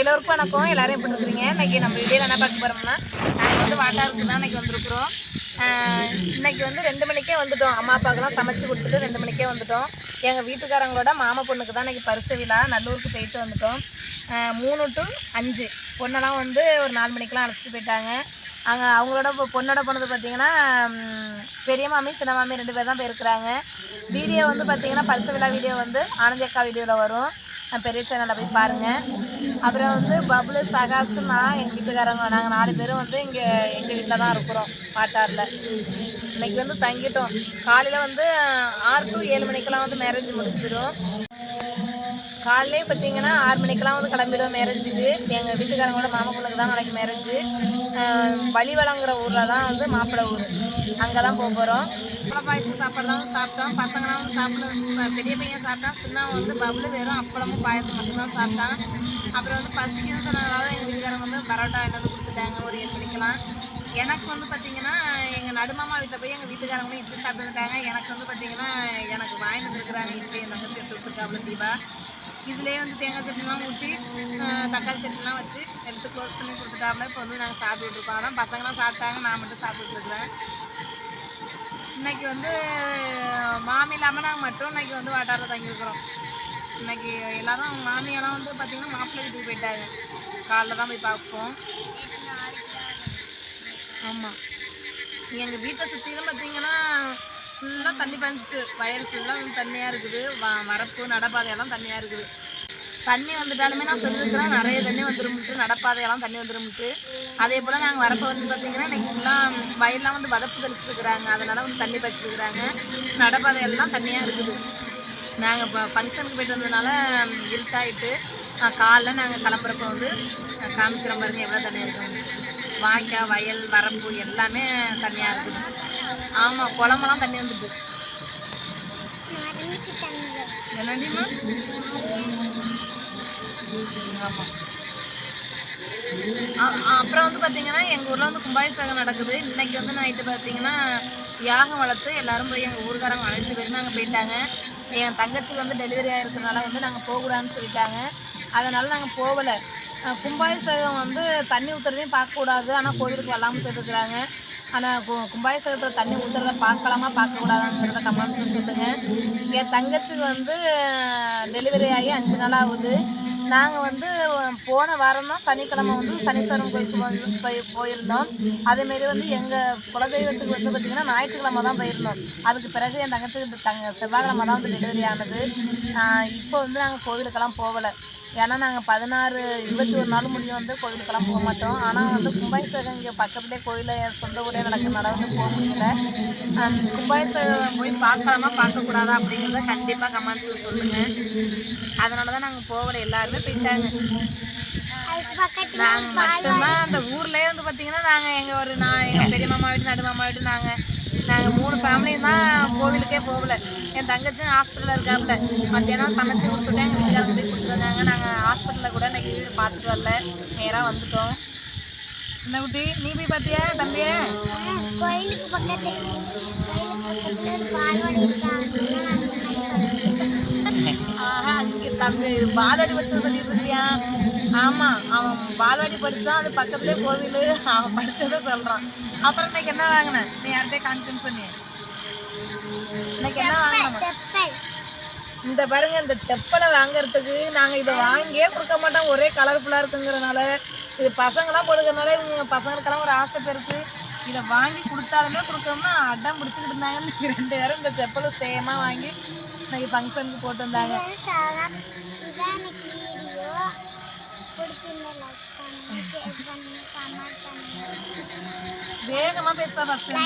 எல்லோருக்கும் வணக்கம். எல்லாரும் எப்படி இருக்கிறீங்க? இன்னைக்கு நம்ம வீடியோவில் என்ன பார்க்க போகிறோம்னா நாங்கள் வந்து வாட்டாருக்கு தான் இன்றைக்கி வந்திருக்கிறோம். இன்றைக்கி இன்னைக்கு வந்து ரெண்டு மணிக்கே வந்துட்டோம். அம்மா அப்பாவுக்குலாம் சமைச்சு கொடுத்துட்டு ரெண்டு மணிக்கே வந்துட்டோம். எங்கள் வீட்டுக்காரங்களோட மாமா பொண்ணுக்கு தான் இன்றைக்கி பரிசு விழா. நல்லூருக்கு போயிட்டு வந்துட்டோம். மூணு டு அஞ்சு. பொண்ணெல்லாம் வந்து ஒரு நாலு மணிக்கெலாம் அழைச்சிட்டு போயிட்டாங்க. அங்கே அவங்களோட பொண்ணோட பொண்ணது பார்த்தீங்கன்னா பெரிய மாமி சின்ன மாமி ரெண்டு பேர் தான் போயிருக்கிறாங்க. வீடியோ வந்து பார்த்தீங்கன்னா பரிசு விழா வீடியோ வந்து ஆனந்தி அக்கா வீடியோவில் வரும். பெரிய சேனலில் போய் பாருங்கள் அப்புறம் வந்து பப்ளு சகாசு நான் எங்கள் வீட்டுக்காரங்க நாங்கள் நாலு பேரும் வந்து இங்கே எங்கள் வீட்டில் தான் இருக்கிறோம் பாட்டாரில். இன்னைக்கு வந்து தங்கிட்டோம். காலையில் வந்து ஆறு டு ஏழு மணிக்கெல்லாம் வந்து மேரேஜ் முடிஞ்சிடும் காலையிலே பார்த்தீங்கன்னா ஆறு மணிக்கெல்லாம் வந்து கிளம்பிடுவோம் மேரேஜுக்கு. எங்கள் வீட்டுக்காரங்களோட மாமா பொண்ணுக்கு தான் நாளைக்கு மேரேஜ். வழிவளங்கிற ஊரில் தான் வந்து மாப்பிள்ளை ஊர். அங்கே தான் போக போகிறோம் அப்பளம் பாயசம் சாப்பாடு தான் சாப்பிட்டோம் பசங்களாம் வந்து சாப்பிட பெரிய பையன் சாப்பிட்டான். சின்னவன் வந்து பபுளு வெறும் அப்பளமும் பாயசம் மட்டும்தான் சாப்பிட்டான். அப்புறம் வந்து பசிக்குன்னு சொன்னதுனால எங்கள் வீட்டுக்காரங்க வந்து பரோட்டா என்ன கொடுத்துட்டாங்க. ஒரு ஏழு மணிக்கெலாம் எனக்கு வந்து பார்த்திங்கன்னா எங்கள் நடுமாமா வீட்டில் போய் எங்கள் வீட்டுக்காரங்களும் இட்லி சாப்பிட்டுருக்காங்க எனக்கு வந்து பார்த்திங்கன்னா எனக்கு வாங்கிட்டு இருக்கிறாங்க இட்லி என் தங்கச்சி எடுத்து கொடுத்துருக்காப்புல தீபா. இதுலேயே வந்து தேங்காய் சட்னிலாம் ஊற்றி தக்காளி சட்னிலாம் வச்சு எடுத்து க்ளோஸ் பண்ணி கொடுத்துட்டாம இப்போ வந்து நாங்கள் சாப்பிட்டுட்டு அதான் பசங்களாம் சாப்பிட்டாங்க. நான் மட்டும் சாப்பிட்டுட்டு இருக்கிறேன். இன்னைக்கு வந்து மாமி இல்லாமல் நாங்கள் மட்டும் இன்னைக்கு வந்து வாட்டாரில் தங்கியிருக்கிறோம் இன்றைக்கி எல்லோரும் அவங்க மாமியெல்லாம் வந்து பார்த்திங்கன்னா மாப்பிள்ளை வீட்டுக்கு போயிட்டாங்க. காலைல தான் போய் பார்ப்போம். ஆமாம் எங்கள் வீட்டை சுற்றிலும் பார்த்தீங்கன்னா ஃபுல்லாக தண்ணி பாய்ஞ்சிட்டு வயல் ஃபுல்லாக வந்து தண்ணியாக இருக்குது. வ வரப்பு நடப்பாதையெல்லாம் தண்ணியாக இருக்குது. தண்ணி வந்துட்டாலுமே நான் சொல்லியிருக்கிறேன் நிறைய தண்ணி வந்துருமிட்டு நடப்பாதையெல்லாம் தண்ணி வந்துருமுட்டு. அதே போல் நாங்கள் வரப்போ வந்து பார்த்தீங்கன்னா இன்னைக்கு ஃபுல்லாக வயல்லாம் வந்து வதப்பு தெளிச்சிருக்கிறாங்க. அதனால் வந்து தண்ணி பாய்ச்சிருக்கிறாங்க. நடப்பாதையெல்லாம் தண்ணியாக இருக்குது. நாங்கள் இப்போ ஃபங்க்ஷனுக்கு போயிட்டு வந்ததுனால இருட்டாயிட்டு காலைல நாங்கள் கிளம்புறப்ப வந்து காமிக்கிற மாதிரி பாருங்க எவ்வளோ தண்ணி இருக்கும் வாய்க்கா வயல் வரப்பு எல்லாமே தண்ணியாக இருக்குது. ஆமாம் குளமெல்லாம் தண்ணி வந்துட்டு. என்னடிமா ஆமாம் அப்புறம் வந்து பார்த்தீங்கன்னா எங்கள் ஊரில் வந்து கும்பாபிஷேகம் நடக்குது. இன்னைக்கு வந்து நைட்டு பார்த்தீங்கன்னா யாகம் வளர்த்து எல்லாரும் போய் எங்கள் ஊருக்காரங்க அனைத்து பேரும் நாங்கள் போயிட்டாங்க. என் தங்கச்சிக்கு வந்து டெலிவரி ஆகிருக்கனால வந்து நாங்கள் போகக்கூடாதுன்னு சொல்லிட்டாங்க. அதனால் நாங்கள் போகலை. கும்பாபிஷேகம் வந்து தண்ணி ஊற்றுறதையும் பார்க்கக்கூடாது. ஆனால் கோவிலுக்கு வரலாம்னு சொல்லியிருக்கிறாங்க ஆனால் கு கும்பாபிஷேகத்தில் தண்ணி ஊற்றுறத பார்க்கலாமா? பார்க்கக்கூடாதுங்கிறத கமெண்ட்ஸில் சொல்லுங்கள் என் தங்கச்சிக்கு வந்து டெலிவரி ஆகி அஞ்சு நாள் ஆகுது. நாங்கள் வந்து போன வாரம் தான் சனிக்கிழமை வந்து சனீஸ்வரம் கோயிலுக்கு வந்து போய் போயிருந்தோம். அதேமாரி வந்து எங்கள் குலதெய்வத்துக்கு வந்து பார்த்திங்கன்னா ஞாயிற்றுக்கிழமை தான் போயிருந்தோம். அதுக்கு பிறகு என் தங்கச்சிக்கு தங்க செவ்வாய்க்கிழமை தான் வந்து டெலிவரி ஆனது. இப்போ வந்து நாங்கள் கோவிலுக்கெல்லாம் போகலை. ஏன்னா நாங்கள் பதினாறு இருபத்தி ஒரு நாள் முடியும் வந்து கோவிலுக்கெல்லாம் போக மாட்டோம். ஆனால் வந்து கும்பாபிஷேகம் இங்கே பக்கத்துலேயே கோயிலில் என் சொந்த ஊரே நடக்கிறனால வந்து போக முடியல. ஆஹ் கும்பாபிஷேகம் போய் பார்க்கலாமா பார்க்கக்கூடாதா அப்படிங்கிறத கண்டிப்பாக கமெண்ட்ஸில் சொல்லுங்கள் அதனால தான் நாங்கள் போகல எல்லாருமே. போயிட்டாங்க நாங்கள் மட்டும்தான் அந்த ஊர்லேயே வந்து பார்த்தீங்கன்னா நாங்கள் எங்கள் ஒரு நான் எங்கள் பெரிய மாமா வீட்டு நடு மாமா வீட்டு நாங்கள் நாங்கள் மூணு ஃபேமிலியும் தான் கோவிலுக்கே போகல. என் தங்கச்சியும் ஹாஸ்பிட்டலில் இருக்காப்புல. மத்தியானம் சமைச்சு கொடுத்துட்டேன் எங்கள் வீட்டுக்காரங்க போய் கொடுத்துருந்தாங்க நாங்கள் ஹாஸ்பிட்டலில் கூட இன்னைக்கு வீடு பார்த்துட்டு வரல. நேராக வந்துட்டோம். சின்ன குட்டி நீ போய் பார்த்தியா தம்பியே? கோயிலுக்கு பக்கத்துல கோயிலுக்கு பக்கத்துல ஒரு பால்வாடி இருக்காங்க தம்பி பால்வாடி படிச்சது சொல்லிட்டு இருக்கியா ஆமாம் அவன் பால்வாடி படித்தான் அது பக்கத்துலேயே கோவில். அவன் படித்ததை சொல்கிறான் அப்புறம் இன்னைக்கு என்ன வாங்கின? நீ யார்கிட்டயே காமிக்கணும்னு சொன்னி இன்னைக்கு என்ன வாங்கின செப்பல். இந்த பாருங்க இந்த செப்பலை வாங்குறதுக்கு நாங்கள் இதை வாங்கியே கொடுக்க மாட்டோம். ஒரே கலர்ஃபுல்லாக இருக்குங்கிறனால இது பசங்களாம் போடுக்கிறனால இவங்க பசங்களுக்கெல்லாம் ஒரு ஆசை பெருக்கு இதை வாங்கி கொடுத்தாலுமே கொடுக்கணும்னா அடம் பிடிச்சிக்கிட்டு இருந்தாங்க இன்னைக்கு ரெண்டு பேரும் இந்த செப்பலை சேமாக வாங்கி இன்னைக்கு ஃபங்க்ஷனுக்கு போட்டு வந்தாங்க வேகமாக பேசுவா ஃபஸ்ட்டு